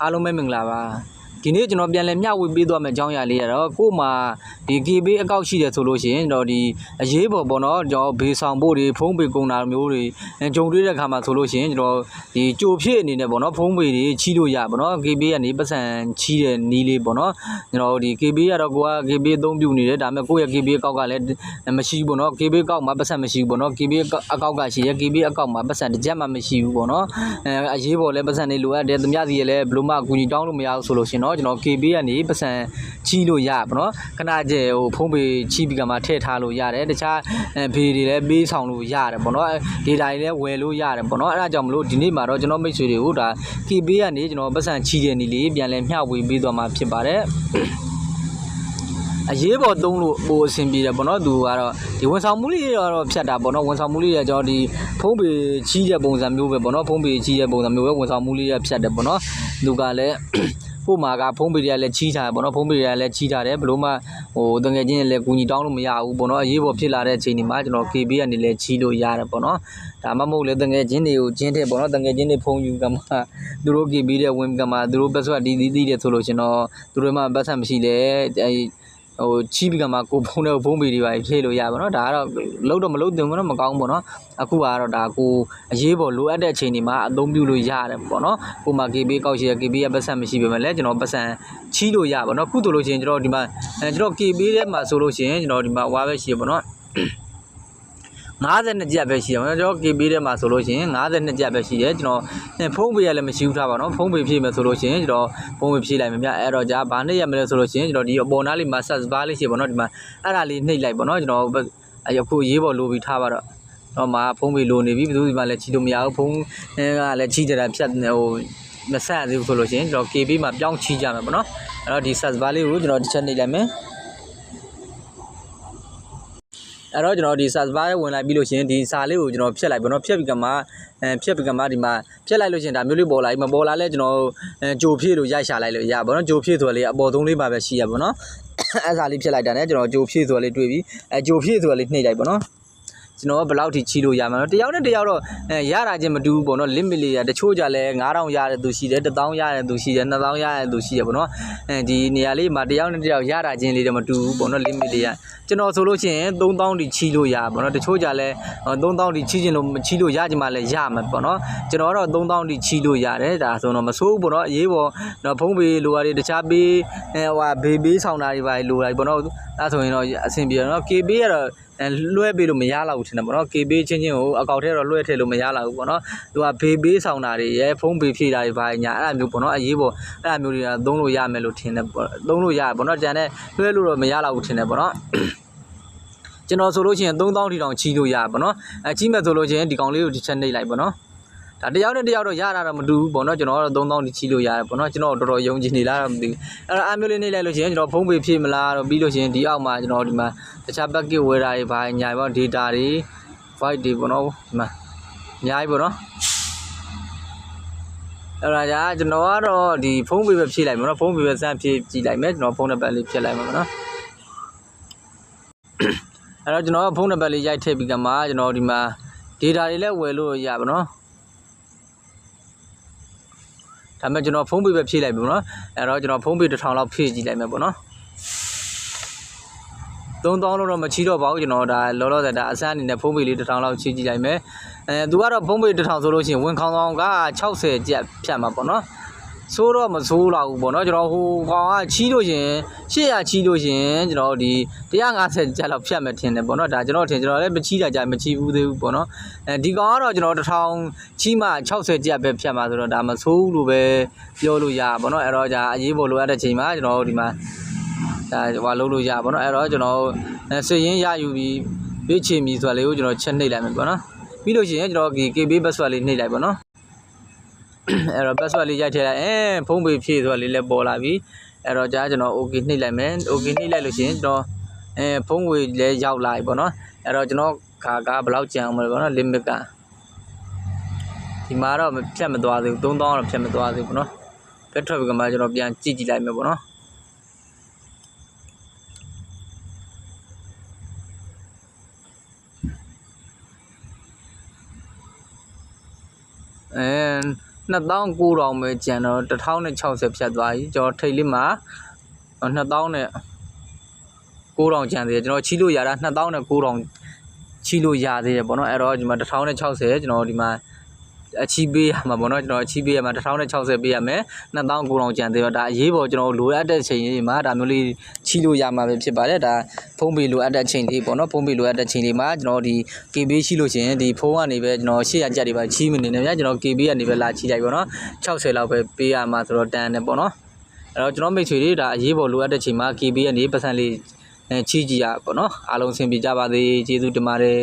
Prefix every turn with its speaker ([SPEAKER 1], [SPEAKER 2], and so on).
[SPEAKER 1] အားလုံးပဲမင်္ဂလာပါ ဒီနေ့ကျွန်တော်ပြန်လည်မျှဝေပေးသွားမယ့်အကြောင်းအရာလေးကတော့ကို့မှာဒီ KB အကောက်ရှိတယ်ဆိုလို့ရှိရင်တော့ဒီအရေးပေါ်ပေါ့နော်ကျွန်တော်ဘေးဆောင်ဖို့တွေဖုံးပေကုန်တာမျိုးတွေအဲကြုံတွေ့တဲ့အခါမှာဆိုလို့ရှိရင်ကျွန်တော်ဒီကြိုဖြစ်အနေနဲ့ပေါ့နော်ဖုံးပေတွေချီးလို့ရပါတော့ KB ကနေပတ်စံချီးတဲ့နီးလေးပေါ့နော်ကျွန်တော်ဒီ KB ကတော့ကိုက KB အသုံးပြုနေတယ်ဒါပေမဲ့ကိုယ့်ရဲ့ KB အကောက်ကလည်းမရှိဘူးပေါ့နော် KB အကောက်မှာပတ်စံမရှိဘူးပေါ့နော် KB အကောက်ကရှိရဲ KB အကောက်မှာပတ်စံတစ်ချက်မှမရှိဘူးပေါ့နော်အဲအရေးပေါ်လည်းပတ်စံနေလိုအပ်တယ်သူများစီလည်းဘလို့မှအကူကြီးတောင်းလို့မရဘူးဆိုလို့ရှိရင်တော့ကျွန်တော် KB ကနေပတ်စံချီးလို့ရပါတော့ခဏကျဲဟိုဖုံးပေချီးပြီးကမှထည့်ထားလို့ရတယ်တခြားဘေးတွေလည်းပေးဆောင်လို့ရတယ်ပေါ့နော်ဒေတာတွေလည်းဝယ်လို့ရတယ်ပေါ့နော်အဲဒါကြောင့်မလို့ဒီနေ့မှာတော့ကျွန်တော်မိတ်ဆွေတွေကိုဒါ KB ကနေကျွန်တော်ပတ်စံချီးတဲ့နီလေးပြန်လဲမျှဝေပေးသွားမှာဖြစ်ပါတယ်အရေးပေါ်သုံးလို့ပိုအဆင်ပြေတယ်ပေါ့နော်သူကတော့ဒီဝန်ဆောင်မှုလေးတွေတော့ဖြတ်တာပေါ့နော်ဝန်ဆောင်မှုလေးတွေကျွန်တော်ဒီဖုံးပေချီးတဲ့ပုံစံမျိုးပဲပေါ့နော်ဖုံးပေချီးတဲ့ပုံစံမျိုးပဲဝန်ဆောင်မှုလေးတွေဖြတ်တယ်ပေါ့နော်သူကလည်း ကို့မှာကဖုံးပေတွေကလည်းချီးထားတယ်ပေါ့နော်ဖုံးပေတွေကလည်းချီးထားတယ်ဘလို့မှဟိုတငယ်ချင်းတွေလည်းကူညီတောင်းလို့မရဘူးပေါ့နော်အရေးပေါ်ဖြစ်လာတဲ့အချိန်ဒီမှာကျွန်တော် KB ကနေလည်းချီးလို့ရတယ်ပေါ့နော်ဒါမှမဟုတ်လေတငယ်ချင်းတွေကိုချင်းတဲ့ပေါ့နော်တငယ်ချင်းတွေဖုံးယူကမှသူတို့ KB တဲ့ဝင်ကမှသူတို့ပတ်ဆွတ်ဒီဒီဒီတဲ့ဆိုလို့ရှင်တော့သူတို့မှပတ်ဆက်မရှိလေအဲ ဟိုချီးပြီးကမှကိုဖုန်းတဲ့ဖုန်းပေတွေပါဖြည့်လို့ရပါတော့ဒါကတော့လုံးတော့မလုံးတင်ဘူးတော့မကောင်းဘူးပေါ့နော်အခုကတော့ဒါကိုအရေးပေါ်လိုအပ်တဲ့အချိန်ဒီမှာအသုံးပြုလို့ရတယ်ပေါ့နော်ကိုမှ KB ကောက်ရှိရ KB ရဲ့ပတ်စံမရှိပေမဲ့လည်းကျွန်တော်ပတ်စံချီးလို့ရပါတော့ခုဆိုလို့ရှိရင်ကျွန်တော်ဒီမှာအဲကျွန်တော် KB ထဲမှာဆိုလို့ရှိရင်ကျွန်တော်ဒီမှာဝါပဲရှိရပေါ့နော် 52ကြက်ပဲရှိတယ်ကျွန်တော် KB ထဲမှာဆိုလို့ရှိရင်52ကြက်ပဲရှိတယ်ကျွန်တော်ဖုန်းပေရလည်းမရှိဘူးထားပါတော့ဖုန်းပေဖြည့်မယ်ဆိုလို့ရှိရင်ကျွန်တော်ဖုန်းပေဖြည့်လိုက်မယ်ဗျအဲ့တော့じゃဘာနဲ့ရမလဲဆိုလို့ရှိရင်ကျွန်တော်ဒီအပေါ်နားလေးမှာ search bar လေးရှိပါတော့ဒီမှာအဲ့ဒါလေးနှိပ်လိုက်ပါတော့ကျွန်တော်အခုရေးပေါ်လိုပြီးထားပါတော့တော့မှာဖုန်းပေလိုနေပြီဘယ်သူဒီမှာလည်းချီလို့မရဘူးဖုန်းကလည်းချီကြတာဖြတ်ဟိုမဆက်သေးဘူးဆိုလို့ရှိရင်ကျွန်တော် KB မှာပြောင်းချီကြမယ်ပေါ့နော်အဲ့တော့ဒီ search bar လေးကိုကျွန်တော်တစ်ချက်နှိပ်လိုက်မယ် အဲ့တော့ကျွန်တော်ဒီစာစပါးဝင်လိုက်ပြီးလို့ရှိရင်ဒီစာလေးကိုကျွန်တော်ဖြတ်လိုက်ပေါ့နော်ဖြတ်ပြီးကမှအဲဖြတ်ပြီးကမှဒီမှာဖြတ်လိုက်လို့ရှိရင်ဒါမျိုးလေးပေါ်လာပြီမပေါ်လာလဲကျွန်တော်အဲဂျိုဖြည့်လို့ရိုက်ရှာလိုက်လို့ရပါတော့ဂျိုဖြည့်ဆိုလေအပေါ်သုံးလေးပါပဲရှိရပါတော့အဲ့စာလေးဖြတ်လိုက်တာနဲ့ကျွန်တော်ဂျိုဖြည့်ဆိုလေးတွေ့ပြီအဲဂျိုဖြည့်ဆိုလေးနှိပ်လိုက်ပါတော့ ကျွန်တော်ကဘယ်လောက်ထိချီလို့ရမှာလဲတယောက်နဲ့တယောက်တော့အဲရတာချင်းမတူဘူးပေါ့နော် limit လေးရတချို့ကြလဲ9000ရတဲ့သူရှိတယ်1000ရတဲ့သူရှိတယ်2000ရတဲ့သူရှိတယ်ပေါ့နော်အဲဒီနေရာလေးမှာတယောက်နဲ့တယောက်ရတာချင်းလေးတော့မတူဘူးပေါ့နော် limit လေးရကျွန်တော်ဆိုလို့ရှိရင်3000တိချီလို့ရပါတော့တချို့ကြလဲ3000တိချီခြင်းလို့မချီလို့ရကြမှာလဲရမှာပေါ့နော်ကျွန်တော်ကတော့3000တိချီလို့ရတယ်ဒါဆိုတော့မဆိုးဘူးပေါ့နော်အရေးပေါ်တော့ဖုံးပေးလိုရတယ်တခြားပေးဟိုဟာဘေးဘေးဆောင်တာတွေပါလိုရတယ်ပေါ့နော်အဲဆိုရင်တော့အဆင်ပြေတော့ KB ကတော့အဲလွှဲပေးလို့မရတော့ဘူးထင်တယ်ပေါ့နော် KB ချင်းချင်းကိုအကောက်ထဲတော့လွှဲထည့်လို့မရတော့ဘူးပေါ့နော်သူကဘေးဘေးဆောင်တာတွေရဲဖုံးပေးဖြည့်တာတွေပါညာအဲ့ဒါမျိုးပေါ့နော်အရေးပေါ်အဲ့ဒါမျိုးတွေကသုံးလို့ရမယ်လို့ထင်တယ်ပေါ့သုံးလို့ရပေါ့နော်ကြံတဲ့လွှဲလို့တော့မရတော့ဘူးထင်တယ်ပေါ့နော်ကျွန်တော်ဆိုလို့ရှိရင်3000ထီတောင်ချီးလို့ရပါတော့အဲချီးမဲ့ဆိုလို့ရှိရင်ဒီကောင်လေးကိုတစ်ချက်နှိပ်လိုက်ပါတော့ ဒါတယောက်နဲ့တယောက်တော့ရတာတော့မတူဘူးပေါ့နော်ကျွန်တော်ကတော့3000တိချီးလို့ရတယ်ပေါ့နော်ကျွန်တော်တော်တော်ယုံကြည်နေလားတော့မသိဘူးအဲ့တော့အမျိုးလေးနှိပ်လိုက်လို့ရှိရင်ကျွန်တော်ဖုန်းပေဖြည့်မလားတော့ပြီးလို့ရှိရင်ဒီအောက်မှာကျွန်တော်ဒီမှာတခြား packet ဝယ်တာတွေဘာညာပေါ့ data တွေ void တွေပေါ့နော်ဒီမှာအများကြီးပေါ့နော်အဲ့ဒါじゃကျွန်တော်ကတော့ဒီဖုန်းပေပဲဖြည့်လိုက်မှာနော်ဖုန်းပေပဲစမ်းဖြည့်ကြည့်လိုက်မယ်ကျွန်တော်ဖုန်းနံပါတ်လေးဖြည့်လိုက်မှာပေါ့နော်အဲ့တော့ကျွန်တော်ကဖုန်းနံပါတ်လေးရိုက်ထည့်ပြီးကမှကျွန်တော်ဒီမှာ data တွေလည်းဝယ်လို့ရပါတော့ ဒါပေမဲ့ကျွန်တော်ဖုန်းပေပဲဖြည့်လိုက်ပြီပေါ့နော်အဲ့တော့ကျွန်တော်ဖုန်းပေတစ်ထောင်လောက်ဖြည့်ကြည့်လိုက်မယ်ပေါ့နော်3000လို့တော့မချီတော့ပါဘူးကျွန်တော်ဒါလောလောဆယ်ဒါအစမ်းအနေနဲ့ဖုန်းပေလေးတစ်ထောင်လောက်ချီကြည့်လိုက်မယ်အဲသူကတော့ဖုန်းပေတစ်ထောင်ဆိုလို့ရှိရင်ဝန်ခေါင်းဆောင်က60ကျပ်ဖြတ်မှာပေါ့နော် ဆိုးတော့မဆိုးတော့ဘူးပေါ့နော်ကျွန်တော်ဟိုကောင်ကချီးလို့ရှင်800ချီးလို့ရှင်ကျွန်တော်ဒီ150ကျပ်လောက်ဖြတ်မယ်ထင်တယ်ပေါ့နော်ဒါကျွန်တော်ထင်ကျွန်တော်လည်းမချီးတာကြာမချီးဘူးသေးဘူးပေါ့နော်အဲဒီကောင်ကတော့ကျွန်တော်1000ချီးမှ60ကျပ်ပဲဖြတ်မှာဆိုတော့ဒါမဆိုးဘူးလို့ပဲပြောလို့ရပါပေါ့နော်အဲ့တော့じゃအရေးပေါ်လိုအပ်တဲ့ချိန်မှာကျွန်တော်ဒီမှာဒါဟိုလုပ်လို့ရပါပေါ့နော်အဲ့တော့ကျွန်တော်စည်ရင်ရယူပြီးပြေးချင်ပြီဆိုတာလေးကိုကျွန်တော်ချက်နှိပ်လိုက်မယ်ပေါ့နော်ပြီးလို့ရှိရင်ကျွန်တော်ဒီ KB password လေးနှိပ်လိုက်ပေါ့နော် အဲ့တော့ password လေးရိုက်ထည့်လိုက်အဲဖုန်းပေဖြည့်ဆိုတာလေးလည်းပေါ်လာပြီအဲ့တော့ကြာကျွန်တော် okay နှိပ်လိုက်မယ် okay နှိပ်လိုက်လို့ရှိရင်ကျွန်တော်အဲဖုန်းဝေလည်းရောက်လာပြီပေါ့နော်အဲ့တော့ကျွန်တော်ခါကဘယ်လောက်ကြံအောင်မလဲပေါ့နော် limit ကဒီမှာတော့ဖြတ်မသွားသေးဘူး3000တော့ဖြတ်မသွားသေးဘူးပေါ့နော် back traffic ကမှကျွန်တော်ပြန်ကြည့်ကြည့်လိုက်မယ်ပေါ့နော်အဲ 2900ပဲကျန်တော့1060ဖြတ်သွားပြီကျွန်တော်ထိတ်လေးမှာ2000နဲ့9000ကျန်သေးတယ်ကျွန်တော်ချီလို့ရတာ2000နဲ့9000ချီလို့ရသေးတယ်ပေါ့နော်အဲ့တော့ဒီမှာ1060ကျွန်တော်ဒီမှာ အချီပေးရမှာပေါ့နော်ကျွန်တော်အချီပေးရမှာ1060ပေးရမယ်2900ကျန်သေးတော့ဒါအရေးပေါ်ကျွန်တော်လိုအပ်တဲ့ချိန်လေးမှာဒါမျိုးလေးချီလို့ရမှာပဲဖြစ်ပါတယ်ဒါဖုန်းပေလိုအပ်တဲ့ချိန်လေးပေါ့နော်ဖုန်းပေလိုအပ်တဲ့ချိန်လေးမှာကျွန်တော်ဒီ KB ရှိလို့ရှိရင်ဒီဖုန်းကနေပဲကျွန်တော်800ကျပ်တွေပါချီးမနေနဲ့ဗျာကျွန်တော် KB ကနေပဲလာချီးလိုက်ပေါ့နော်60လောက်ပဲပေးရမှာဆိုတော့တန်တယ်ပေါ့နော်အဲ့တော့ကျွန်တော်မိတ်ဆွေတွေဒါအရေးပေါ်လိုအပ်တဲ့ချိန်မှာ KB ကနေပတ်စံလေးအဲချီးကြည့်ရပေါ့နော်အားလုံးအဆင်ပြေကြပါစေကျေးဇူးတင်ပါတယ်